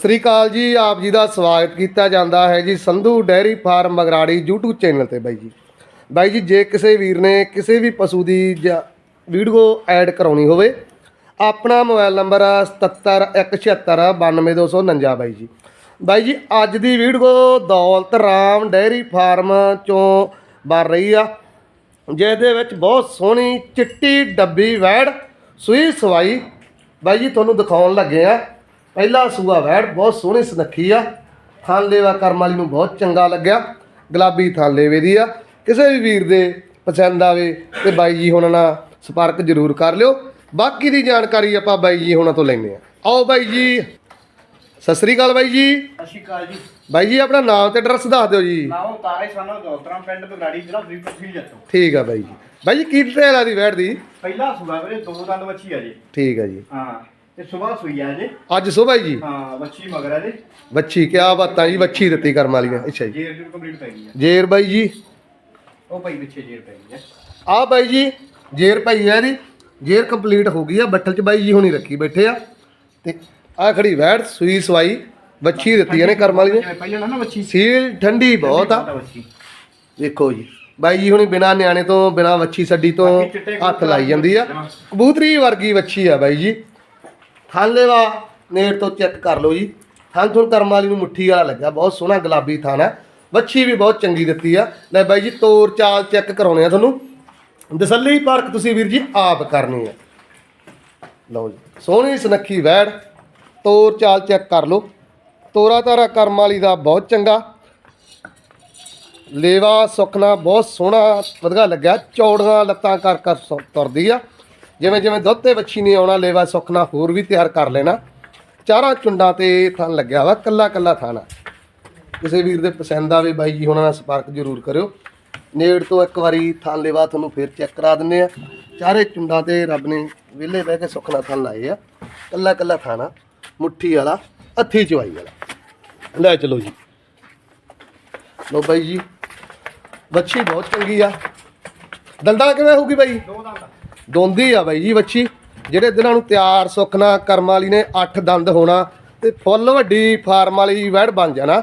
ਸਤਿ ਸ੍ਰੀ ਅਕਾਲ ਜੀ, ਆਪ ਜੀ ਦਾ ਸਵਾਗਤ ਕੀਤਾ ਜਾਂਦਾ ਹੈ ਜੀ Sandhu dairy farm Magrari YouTube channel ਤੇ ਬਾਈ ਜੀ। ਬਾਈ ਜੀ, ਜੇ ਕਿਸੇ ਵੀਰ ਨੇ ਕਿਸੇ ਵੀ ਪਸ਼ੂ ਦੀ ਜਾਂ ਵੀਡੀਓ ਐਡ ਕਰਾਉਣੀ ਹੋਵੇ, ਆਪਣਾ ਮੋਬਾਈਲ ਨੰਬਰ 7717692249 ਬਾਈ ਜੀ। ਬਾਈ ਜੀ, ਅੱਜ ਦੀ video Daulat Ram dairy farm ਚੋਂ ਬਣ ਰਹੀ ਆ, ਜਿਹਦੇ ਵਿੱਚ ਬਹੁਤ ਸੋਹਣੀ ਚਿੱਟੀ ਡੱਬੀ ਵੈੜ, ਸੂਈ ਸਵਾਈ। ਬਾਈ ਜੀ, ਤੁਹਾਨੂੰ ਦਿਖਾਉਣ ਲੱਗੇ ਆ। ਪਹਿਲਾ ਸੂਆ ਵੈੜ ਬਹੁਤ ਸੋਹਣੀ ਸੁਨੱਖੀ ਆ। ਲੇਵਾ ਕਰਮ ਵਾਲੀ ਨੂੰ ਬਹੁਤ ਚੰਗਾ ਲੱਗਿਆ। ਗੁਲਾਬੀ ਲੇਵੇ ਦੀ ਆ। ਕਿਸੇ ਵੀ ਵੀਰ ਦੇ ਪਸੰਦ ਆਵੇ ਤੇ ਬਾਈ ਜੀ ਹੁਣਾਂ ਨਾਲ ਸੰਪਰਕ ਜ਼ਰੂਰ ਕਰ ਲਿਓ। ਬਾਕੀ ਦੀ ਜਾਣਕਾਰੀ ਆਪਾਂ ਬਾਈ ਜੀ ਹੁਣਾਂ ਤੋਂ ਲੈਂਦੇ ਆ ਆਓ ਬਾਈ ਜੀ। ਸਤਿ ਸ੍ਰੀ ਅਕਾਲ ਬਾਈ ਜੀ। ਸਤਿ ਸ਼੍ਰੀ ਅਕਾਲ ਜੀ। ਬਾਈ ਜੀ ਆਪਣਾ ਨਾਮ ਤੇ ਐਡਰੈਸ ਦੱਸ ਦਿਓ ਜੀ। ਨਾਮ ਤਾਰੇ ਸਾਨੂੰ ਦੋਸਤਰਾਂ ਪਿੰਡ ਬਗਾੜੀ ਜ਼ਿਲ੍ਹਾ ਫਰੀਦਕੋਟ ਤਹਿਸੀਲ ਜੱਤੋਂ ਠੀਕ ਆ ਬਾਈ ਜੀ। ਬਾਈ ਜੀ ਕੀ ਡਿਟੇਲ ਆ ਦੀ ਵੈੜ ਦੀ? ਪਹਿਲਾ ਸੂਆ ਵੀਰੇ ਦੋ ਦੰਦ ਵੱਛੀ ਆ ਜੀ। ਠੀਕ ਆ ਜੀ। ਹਾਂ। ਤੇ ਸਵੇਰ ਸੂਈ ਆ ਜੀ। ਅੱਜ ਸੁਬਾਹ ਜੀ? ਹਾਂ ਵੱਛੀ ਮਗਰ ਆ ਜੀ। ਵੱਛੀ ਕਿਆ ਬਾਤਾਂ ਜੀ ਵੱਛੀ ਦਿੱਤੀ ਕਰਮ ਵਾਲੀਆਂ। ਅੱਛਾ ਜੀ। ਜੇਰ ਜੂਰ ਕੰਪਲੀਟ ਪੈ ਗਈ ਆ। ਜੇਰ ਬਾਈ ਜੀ? ਉਹ ਭਾਈ ਪਿੱਛੇ ਜੇਰ ਪੈ ਗਈ ਆ। ਆ ਬਾਈ ਜੀ ਜੇਰ ਪਈ ਹੈ ਇਹਦੀ ਜੇਰ ਕੰਪਲੀਟ ਹੋ ਗਈ ਆ ਬੱਠਲ ਚ ਬਾਈ ਜੀ ਹੁਣੀ ਰੱਖੀ ਬੈਠੇ ਆ। ਤੇ ਆ ਖੜੀ ਵੈੜ ਸੂਈ ਸਵਾਈ ਵੱਛੀ ਦਿੱਤੀ ਇਹਨੇ ਕਰਮ ਵਾਲੀ ਨੇ ਪਹਿਲਾਂ ਨਾ ਵੱਛੀ। ਸੀਲ ਠੰਡੀ ਬਹੁਤ ਆ। ਦੇਖੋ ਜੀ ਬਾਈ ਜੀ ਹੁਣੀ ਬਿਨਾ ਨਿਆਣੇ ਤੋਂ ਬਿਨਾ ਵੱਛੀ ਛੱਡੀ ਤੋਂ ਹੱਥ ਲਾਈ ਜਾਂਦੀ ਆ। ਕਬੂਤਰੀ ਵਰਗੀ ਵੱਛੀ ਆ ਬਾਈ ਜੀ। ਥਾਲੇਵਾ ਨੇੜ ਤੋਂ ਚੈੱਕ ਕਰ ਲਓ ਜੀ। ਥਾਂ ਤੋਂ ਕਰਮ ਵਾਲੀ ਨੂੰ ਮੁੱਠੀ ਵਾਲਾ ਲੱਗਾ ਬਹੁਤ ਸੋਹਣਾ ਗੁਲਾਬੀ ਥਾਂ ਹੈ। ਵੱਛੀ ਵੀ ਬਹੁਤ ਚੰਗੀ ਦਿੱਤੀ ਆ। ਲੈ ਬਾਈ ਜੀ, ਤੋਰ ਚਾਲ ਚੈੱਕ ਕਰਾਉਣੇ ਆ ਤੁਹਾਨੂੰ। ਦਸੱਲੀ ਪਾਰਕ ਤੁਸੀਂ ਵੀਰ ਜੀ ਆਪ ਕਰਨੀ ਆ। ਲਓ ਜੀ, ਸੋਹਣੀ ਸੁਨੱਖੀ ਵੈੜ। ਤੋਰ ਚਾਲ ਚੈੱਕ ਕਰ ਲਓ। ਤੋਰਾ ਤਾਰਾ ਕਰਮ ਵਾਲੀ ਦਾ ਬਹੁਤ ਚੰਗਾ। ਲੇਵਾ ਸੁਖਣਾ ਬਹੁਤ ਸੋਹਣਾ ਵਧਗਾ ਲੱਗਿਆ। ਚੌੜੀਆਂ ਲੱਤਾਂ ਕਰ ਕਰ ਸੁ- ਤੁਰਦੀ ਆ। ਜਿਵੇਂ ਜਿਵੇਂ ਦੁੱਧ ਤੇ ਵੱਛੀ ਨੇ ਆਉਣਾ, ਲੇਵਾ ਸੁਖਣਾ ਹੋਰ ਵੀ ਤਿਆਰ ਕਰ ਲੈਣਾ। ਚਾਰਾਂ ਚੁੰਡਾਂ ਤੇ ਥਣ ਲੱਗਿਆ ਵਾ, ਕੱਲਾ ਕੱਲਾ ਥਾਣਾ ਕਿਸੇ ਵੀਰ ਦੇ ਪਸੰਦ ਆਵੇ ਬਾਈ ਜੀ ਹੁਣਾਂ ਨਾਲ ਸੰਪਰਕ ਜ਼ਰੂਰ ਕਰਿਓ। ਨੇੜ ਤੋਂ ਇੱਕ ਵਾਰੀ ਥਣ, ਲੇਵਾ ਤੁਹਾਨੂੰ ਫੇਰ ਚੈੱਕ ਕਰਾ ਦਿੰਨੇ ਆ। ਚਾਰੇ ਚੁੰਡਾਂ ਤੇ ਰੱਬ ਨੇ ਵਿਹਲੇ ਬਹਿ ਕੇ ਸੁਖਣਾ ਥਣ ਲਾਏ ਆ। ਕੱਲਾ ਕੱਲਾ ਥਾਣਾ ਮੁੱਠੀ ਵਾਲਾ, ਹੱਥੀ ਚਵਾਈ ਵਾਲਾ। ਲੈ ਚਲੋ ਜੀ। ਲੋ ਬਾਈ ਜੀ, ਵੱਛੀ ਬਹੁਤ ਚੰਗੀ ਆ। ਦੰਦਾਂ ਕਿਵੇਂ ਹੋਊਗੀ ਬਾਈ? ਦੋ ਦੰਦ। ਦੋਂਦੀ ਆ ਬਾਈ ਜੀ ਵੱਛੀ ਜਿਹੜੇ ਦਿਨਾਂ ਨੂੰ ਤਿਆਰ ਸੁਖਣਾ ਕਰਮ ਵਾਲੀ ਨੇ 8 ਦੰਦ ਹੋਣਾ ਤੇ ਫੁੱਲ ਵੱਡੀ ਫਾਰਮ ਵਾਲੀ ਵੈੜ ਬਣ ਜਾਣਾ।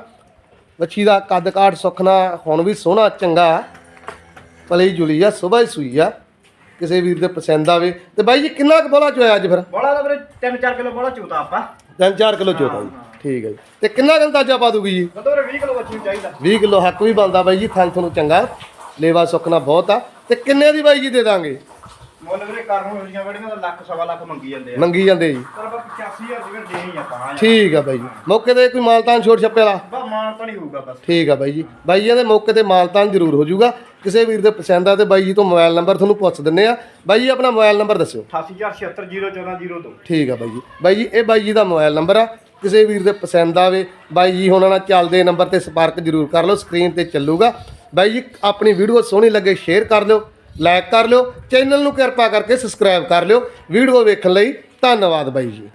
ਵੱਛੀ ਦਾ ਕੱਦ ਕਾਠ ਸੁਖਣਾ ਹੁਣ ਵੀ ਸੋਹਣਾ ਚੰਗਾ। ਪਲੀ ਜੁਲੀ ਆ ਹੀ ਸੂਈ ਆ। ਕਿਸੇ ਵੀਰ ਦੇ ਪਸੰਦ ਆਵੇ। ਤੇ ਬਾਈ ਜੀ ਕਿੰਨਾ ਕੁ ਬੋਲਾ ਚੋਇਆ ਅੱਜ ਫਿਰ? ਬੋਲਾ ਦਾ ਵੀਰੇ 3-4 ਕਿਲੋ ਬੋਲਾ ਚੂਤਾ ਆਪਾਂ। 3-4 ਕਿਲੋ ਚੋਤਾ ਜੀ। ਠੀਕ ਹੈ ਜੀ। ਤੇ ਕਿੰਨਾ ਕੁ ਅੰਦਾਜ਼ਾ ਪਾ ਦੂਗੀ ਜੀ? ਕਦੋਂ 20 ਕਿਲੋ ਨੂੰ ਚਾਹੀਦਾ। 20 ਕਿਲੋ ਹੱਕ ਵੀ ਬਣਦਾ ਬਾਈ ਜੀ ਥਣ ਤੁਹਾਨੂੰ ਚੰਗਾ। ਲੇਵਾ ਸੁੱਕਣਾ ਬਹੁਤ ਆ। ਤੇ ਕਿੰਨੇ ਦੀ ਬਾਈ ਜੀ ਦੇ ਦਾਂਗੇ? ਮੁੱਲ ਵੀਰੇ ਕਰਨ ਹੋਈਆਂ ਬੜੀਆਂ ਦਾ ਲੱਖ ਸਵਾ ਲੱਖ ਮੰਗੀ ਜਾਂਦੇ ਆ। ਮੰਗੀ ਜਾਂਦੇ ਜੀ। ਪਰ ਆਪਾਂ 85000 ਦੀ ਵੀਰੇ ਦੇਣੀ ਆਪਾਂ ਹਾਂ ਠੀਕ ਆ ਬਾਈ ਜੀ। ਮੌਕੇ ਤੇ ਕੋਈ ਮਾਲਤਾਨ ਛੋੜ ਛੱਪੇ ਵਾਲਾ? ਬਾ ਮਾਨ ਤਾਂ ਨਹੀਂ ਹੋਊਗਾ ਬਸ। ਠੀਕ ਆ ਬਾਈ ਜੀ। ਬਾਈ ਜੀ ਦੇ ਮੌਕੇ ਤੇ ਮਾਲਤਾਨ ਜ਼ਰੂਰ ਹੋ ਜਾਊਗਾ। ਕਿਸੇ ਵੀਰ ਦੇ ਪਸੰਦ ਆ ਤੇ ਬਾਈ ਜੀ ਤੋਂ ਮੋਬਾਈਲ ਨੰਬਰ ਤੁਹਾਨੂੰ ਪੁੱਛ ਦਿੰਨੇ ਆ। ਬਾਈ ਜੀ ਆਪਣਾ ਮੋਬਾਈਲ ਨੰਬਰ ਦੱਸਿਓ। 887601402 ਠੀਕ ਆ ਬਾਈ ਜੀ। ਬਾਈ ਜੀ ਇਹ ਬਾਈ ਜੀ ਦਾ ਮੋਬਾਈਲ ਨੰਬਰ ਆ। ਕਿਸੇ ਵੀਰ ਦੇ ਪਸੰਦ ਆਵੇ ਬਾਈ ਜੀ ਹੁਣਾਂ ਨਾਲ ਚੱਲਦੇ ਨੰਬਰ ਤੇ ਸੰਪਰਕ ਜ਼ਰੂਰ ਕਰ ਲਓ ਸਕਰੀਨ ਤੇ ਚੱਲੂਗਾ। ਬਾਈ ਜੀ ਆਪਣੀ ਵੀਡੀਓ ਸੋਹਣੀ ਲੱਗੇ ਸ਼ੇਅਰ ਕਰ ਲਿਓ। ਲਾਈਕ ਕਰ ਲਿਓ, ਚੈਨਲ ਨੂੰ ਕਿਰਪਾ ਕਰਕੇ ਸਬਸਕ੍ਰਾਈਬ ਕਰ ਲਿਓ। ਵੀਡੀਓ ਵੇਖਣ ਲਈ ਧੰਨਵਾਦ ਬਾਈ ਜੀ।